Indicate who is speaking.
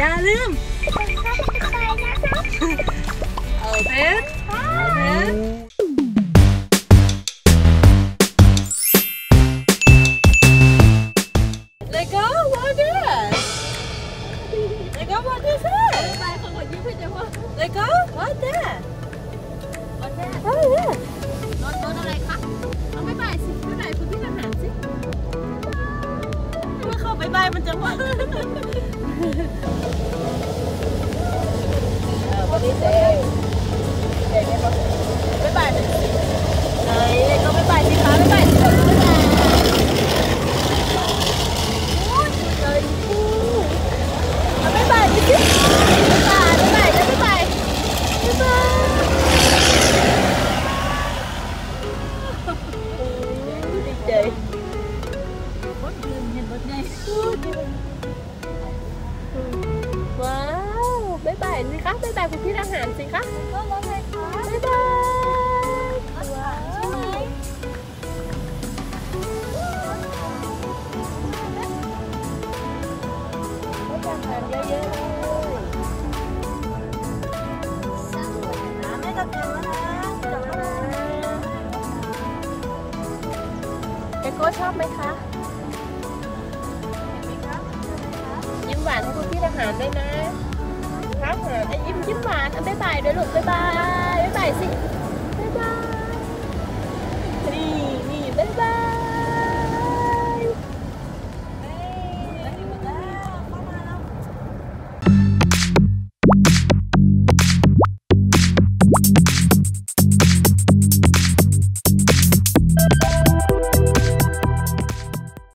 Speaker 1: อย่าลืม
Speaker 2: ไปนะครับ
Speaker 1: เออเพชรเพชร Let go what is Let go what is it
Speaker 2: ไปคนกดยิ้มเพื่อจะว่า
Speaker 1: Let go what that
Speaker 2: รถแม่
Speaker 1: What is that
Speaker 2: รถรถอะไรคะเอาไม่ไปสิที่ไหนคุณพี่ทหารสิ
Speaker 1: เมื่อเข้าไปบายมันจะว่า 没得给你吧拜拜 สิคะบ๊ายบายคุณพี่ทหารสิคะ
Speaker 2: รถรถอะไรคะ
Speaker 1: บ๊ายบาย
Speaker 2: รถถังใช่ไหม
Speaker 1: บ๊ายายทหารเยอะๆเลย
Speaker 2: สวยนะ
Speaker 1: แม่จะเจอแล้วนะเจอแล้วนะเอโก้ชอบไหมคะ
Speaker 2: เห็นไหมคะ
Speaker 1: ยิ้มหวานให้คุณพี่ทหารด้วยนะานเอาบ๊ายบายด้วยลูกบ๊ายบายบ๊ายบายสิบ๊ายบายนี่นี่บ๊ายบาย